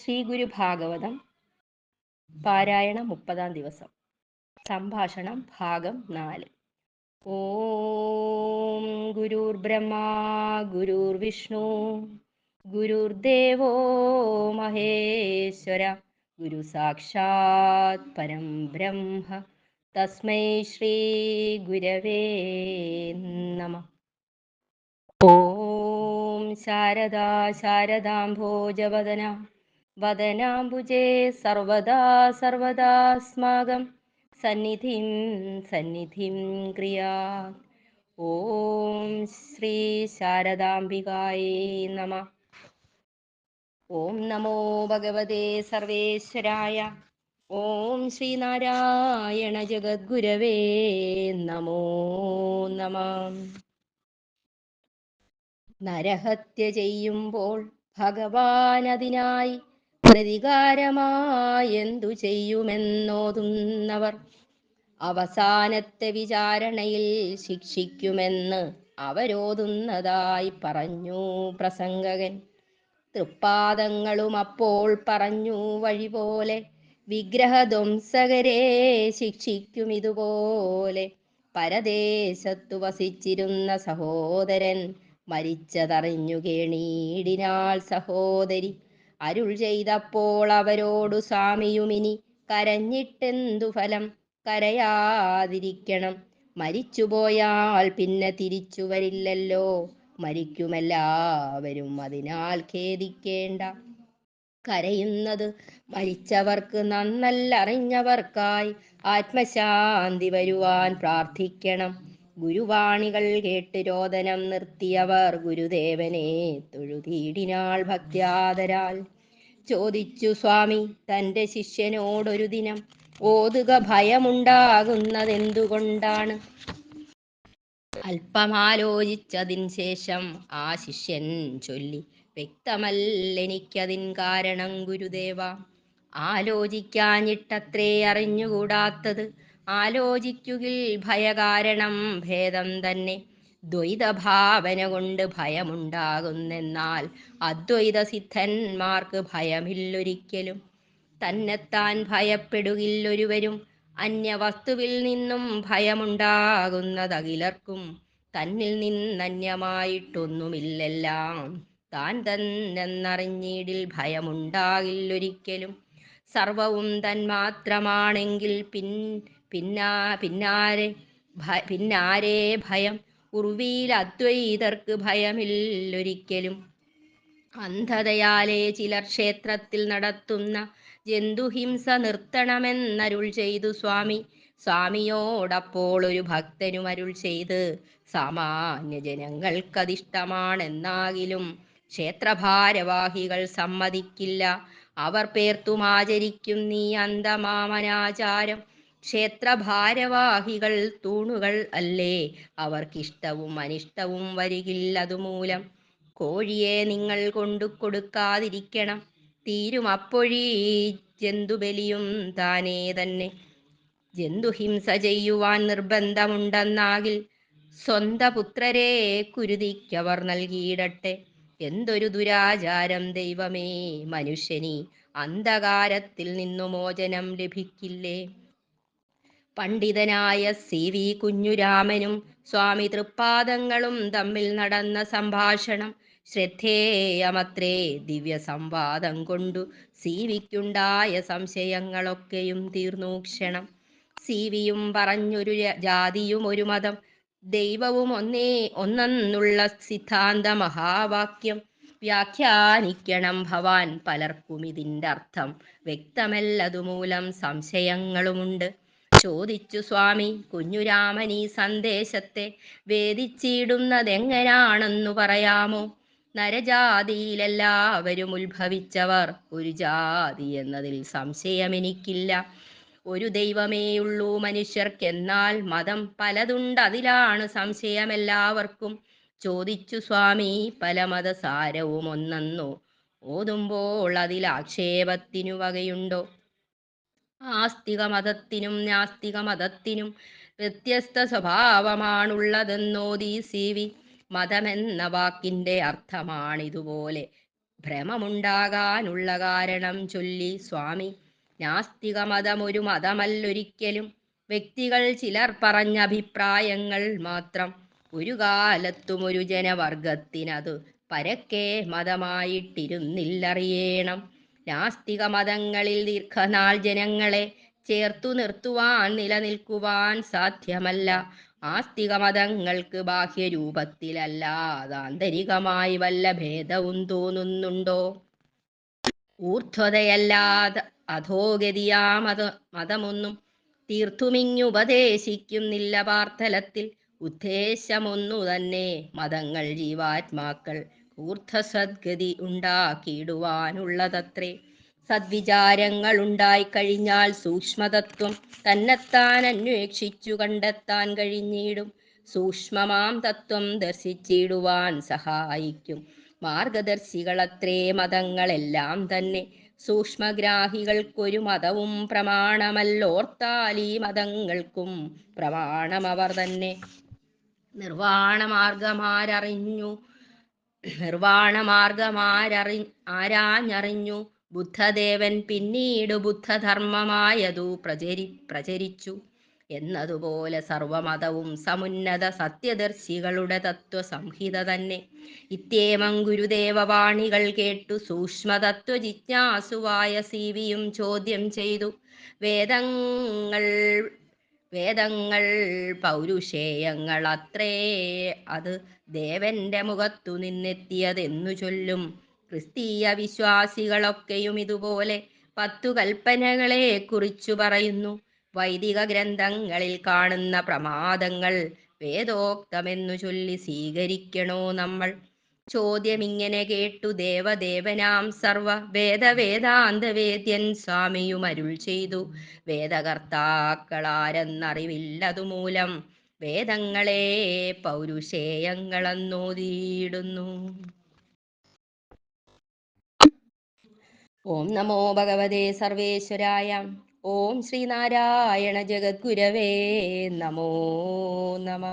ശ്രീ ഗുരു ഭാഗവതം പാരായണം മുപ്പതാം ദിവസം. സംഭാഷണം ഭാഗം നാല്. ഓം ഗുരുർ ബ്രഹ്മ ഗുരുർ വിഷ്ണു ഗുരുർദേവോ മഹേശ്വര ഗുരു സാക്ഷാത് പരം ബ്രഹ്മ തസ്മൈ ശ്രീ ഗുരവേ നമ. ഓം ശാരദാ ശാരദാംഭോജവദന വദനാംബുജേ സർവദാ സർവദാസ്മാകം സന്നിധിം സന്നിധിം ക്രിയാ. ഓം ശ്രീ ശാരദാംബികായേ നമ. ഓം നമോ ഭഗവതേ സർവേശ്വരായ. ഓം ശ്രീനാരായണ ജഗദ്ഗുരവേ നമോ നമ. നരഹത്യ ചെയ്യുമ്പോൾ ഭഗവാൻ അതിനായി പ്രതികാരമായെന്തു ചെയ്യുമെന്നോതുന്നവർ അവസാനത്തെ വിചാരണയിൽ ശിക്ഷിക്കുമെന്ന് അവരോതുന്നതായി പറഞ്ഞു പ്രസംഗകൻ. തൃപ്പാദങ്ങളും അപ്പോൾ പറഞ്ഞു വഴി പോലെ വിഗ്രഹധ്വംസകരെ ശിക്ഷിക്കും ഇതുപോലെ. പരദേശത്തു വസിച്ചിരുന്ന സഹോദരൻ മരിച്ചതറിഞ്ഞു കേണീടിനാൾ സഹോദരി അരുൾ ചെയ്തപ്പോൾ അവരോടു സ്വാമിയുമിനി കരഞ്ഞിട്ടെന്തു ഫലം? കരയാതിരിക്കണം. മരിച്ചുപോയാൽ പിന്നെ തിരിച്ചു വരില്ലല്ലോ. മരിക്കുമെല്ലാവരും അതിനാൽ ഖേദിക്കേണ്ട. കരയുന്നത് മരിച്ചവർക്ക് നന്നല്ലറിഞ്ഞവർക്കായി ആത്മശാന്തി വരുവാൻ പ്രാർത്ഥിക്കണം. ഗുരുവാണികൾ കേട്ട് രോദനം നിർത്തിയവർ ഗുരുദേവനെ തൊഴുതീടിനാൾ ഭക്ത്യാദരാൽ ചോദിച്ചു സ്വാമി തന്റെ ശിഷ്യനോടൊരു ദിനം ഓതുക ഭയമുണ്ടാകുന്നതെന്തുകൊണ്ടാണ്? അല്പമാലോചിച്ചതിന് ശേഷം ആ ശിഷ്യൻ ചൊല്ലി വ്യക്തമല്ലെനിക്കതിൻ കാരണം ഗുരുദേവ ആലോചിക്കാഞ്ഞിട്ടത്രേ അറിഞ്ഞുകൂടാത്തത്. ആലോചിക്കുകിൽ ഭയകാരണം ഭേദം തന്നെ. ദ്വൈതഭാവന കൊണ്ട് ഭയമുണ്ടാകുന്നെന്നാൽ അദ്വൈത സിദ്ധന്മാർക്ക് ഭയമില്ലൊരിക്കലും. തന്നെത്താൻ ഭയപ്പെടുകില്ലൊരുവരും അന്യവസ്തുവിൽ നിന്നും ഭയമുണ്ടാകുന്നതകിലർക്കും തന്നിൽ നിന്നന്യമായിട്ടൊന്നുമില്ലെല്ലാം. താൻ തന്നെന്നറിഞ്ഞിടിൽ ഭയമുണ്ടാകില്ലൊരിക്കലും. സർവവും തന്മാത്രമാണെങ്കിൽ പിൻ പിന്നാ പിന്നാരെ പിന്നാരെ ഭയം. ഉർവിയിൽ അദ്വൈതർക്ക് ഭയമില്ലൊരിക്കലും അന്ധതയാലെ ചിലർ ക്ഷേത്രത്തിൽ നടത്തുന്ന ജന്തുഹിംസ നിർത്തണമെന്നരുൾ ചെയ്തു സ്വാമി. സ്വാമിയോടപ്പോൾ ഒരു ഭക്തനും അരുൾ ചെയ്ത് സാമാന്യ ജനങ്ങൾക്കതിഷ്ടമാണെന്നാകിലും ക്ഷേത്രഭാരവാഹികൾ സമ്മതിക്കില്ല. അവർ പേർത്തുമാചരിക്കും നീ അന്തമാമനാചാരം ക്ഷേത്രഭാരവാഹികൾ തൂണുകൾ അല്ലേ? അവർക്കിഷ്ടവും അനിഷ്ടവും വരികില്ലതുമൂലം കോഴിയെ നിങ്ങൾ കൊണ്ടു കൊടുക്കാതിരിക്കണം. തീരും അപ്പോഴീ ജന്തുബലിയും താനേ തന്നെ. ജന്തുഹിംസ ചെയ്യുവാൻ നിർബന്ധമുണ്ടെന്നാകിൽ സ്വന്ത പുത്രരെ കുരുതിക്കവർ നൽകിയിടട്ടെ. എന്തൊരു ദുരാചാരം ദൈവമേ. മനുഷ്യനി അന്ധകാരത്തിൽ നിന്നു മോചനം ലഭിക്കില്ലേ? പണ്ഡിതനായ സി വി കുഞ്ഞുരാമനും സ്വാമി തൃപ്പാദങ്ങളും തമ്മിൽ നടന്ന സംഭാഷണം ശ്രദ്ധേയമത്രേ ദിവ്യ സംവാദം കൊണ്ടു സി വിക്കുണ്ടായ സംശയങ്ങളൊക്കെയും തീർന്നു ക്ഷണം. സീവിയും പറഞ്ഞൊരു ജാതിയും ഒരു മതം. ദൈവവും ഒന്നേ ഒന്നെന്നുള്ള സിദ്ധാന്ത മഹാവാക്യം. വ്യാഖ്യാനിക്കണം ഭവാൻ പലർക്കും ഇതിന്റെ അർത്ഥം. വ്യക്തമല്ലതുമൂലം സംശയങ്ങളുമുണ്ട്. ചോദിച്ചു സ്വാമി കുഞ്ഞുരാമൻ ഈ സന്ദേശത്തെ വേദിച്ചിടുന്നതെങ്ങനാണെന്നു പറയാമോ? നരജാതിയിലെല്ലാവരും ഉത്ഭവിച്ചവർ ഒരു ജാതി എന്നതിൽ സംശയമെനിക്കില്ല. ഒരു ദൈവമേയുള്ളൂ മനുഷ്യർക്കെന്നാൽ മതം പലതുണ്ട് അതിലാണ് സംശയമെല്ലാവർക്കും. ചോദിച്ചു സ്വാമി പല മതസാരവും ഒന്നെന്നോ ഓതുമ്പോൾ അതിൽ ആക്ഷേപത്തിനു വകയുണ്ടോ? ആസ്തിക മതത്തിനും നാസ്തിക മതത്തിനും വ്യത്യസ്ത സ്വഭാവമാണുള്ളതെന്നോദി സി വി മതമെന്ന വാക്കിന്റെ അർത്ഥമാണിതുപോലെ. ഭ്രമമുണ്ടാകാനുള്ള കാരണം ചൊല്ലി സ്വാമി നാസ്തിക മതമൊരു മതമല്ലൊരിക്കലും. വ്യക്തികൾ ചിലർ പറഞ്ഞ അഭിപ്രായങ്ങൾ മാത്രം. ഒരു കാലത്തും ഒരു ജനവർഗത്തിനത് പരക്കെ മതമായിട്ടിരുന്നില്ലറിയണം. നാസ്തിക മതങ്ങളിൽ ദീർഘനാൾ ജനങ്ങളെ ചേർത്തു നിർത്തുവാൻ നിലനിൽക്കുവാൻ സാധ്യമല്ല. ആസ്തിക മതങ്ങൾക്ക് ബാഹ്യരൂപത്തിലല്ലാതെ ആന്തരികമായി വല്ല ഭേദവും തോന്നുന്നുണ്ടോ? ഊർധ്വതയല്ലാതെ അധോഗതിയാ മത മതമൊന്നും തീർത്തുമിങ്ങുപദേശിക്കുന്നില്ല പാർത്ഥലത്തിൽ ഉദ്ദേശമൊന്നു തന്നെ മതങ്ങൾ ജീവാത്മാക്കൾ ഊർധ്വസദ്ഗതി ഉണ്ടാക്കിയിടുവാനുള്ളതത്രേ. സദ്വിചാരങ്ങൾ ഉണ്ടായിക്കഴിഞ്ഞാൽ സൂക്ഷ്മതത്വം തന്നെത്താൻ അന്വേഷിച്ചു കണ്ടെത്താൻ കഴിഞ്ഞിടും. സൂക്ഷ്മമാം തത്വം ദർശിച്ചിടുവാൻ സഹായിക്കും. മാർഗദർശികളത്രേ മതങ്ങളെല്ലാം തന്നെ. സൂക്ഷ്മഗ്രാഹികൾക്കൊരു മതവും പ്രമാണമല്ലോർത്താൽ ഈ മതങ്ങൾക്കും പ്രമാണമവർ തന്നെ. നിർവാണമാർഗമാരറിഞ്ഞു നിർവാണമാർഗമാരറി ആരാഞ്ഞറിഞ്ഞു ബുദ്ധദേവൻ പിന്നീട് ബുദ്ധധർമ്മമായതു പ്രചരി പ്രചരിച്ചു. എന്നതുപോലെ സർവമതവും സമുന്നത സത്യദർശികളുടെ തത്വസംഹിത തന്നെ ഇത്യേമം ഗുരുദേവവാണികൾ കേട്ടു സൂക്ഷ്മതത്വ ജിജ്ഞാസുവായ സീവിയും ചോദ്യം ചെയ്തു. വേദങ്ങൾ വേദങ്ങൾ പൗരുഷേയങ്ങൾ അത്രേ അത് ദേവന്റെ മുഖത്തു നിന്നെത്തിയതെന്നു ചൊല്ലും ക്രിസ്തീയ വിശ്വാസികളൊക്കെയും ഇതുപോലെ പത്തു കൽപ്പനകളെ കുറിച്ചു പറയുന്നു. വൈദിക ഗ്രന്ഥങ്ങളിൽ കാണുന്ന പ്രമാദങ്ങൾ വേദോക്തമെന്നു ചൊല്ലി സ്വീകരിക്കണോ നമ്മൾ? ചോദ്യം ഇങ്ങനെ കേട്ടു ദേവദേവനാം സർവ വേദവേദാന്തവേദ്യൻ സ്വാമിയും അരുൾ ചെയ്തു. വേദകർത്താക്കളാരെന്നറിവില്ലതു മൂലം വേദങ്ങളെ പൗരുഷേയങ്ങളെന്നോതിയിടുന്നു. ഓം നമോ ഭഗവതേ സർവേശ്വരായ ഓം ശ്രീനാരായണ ജഗദ്ഗുരവേ നമോ നമ.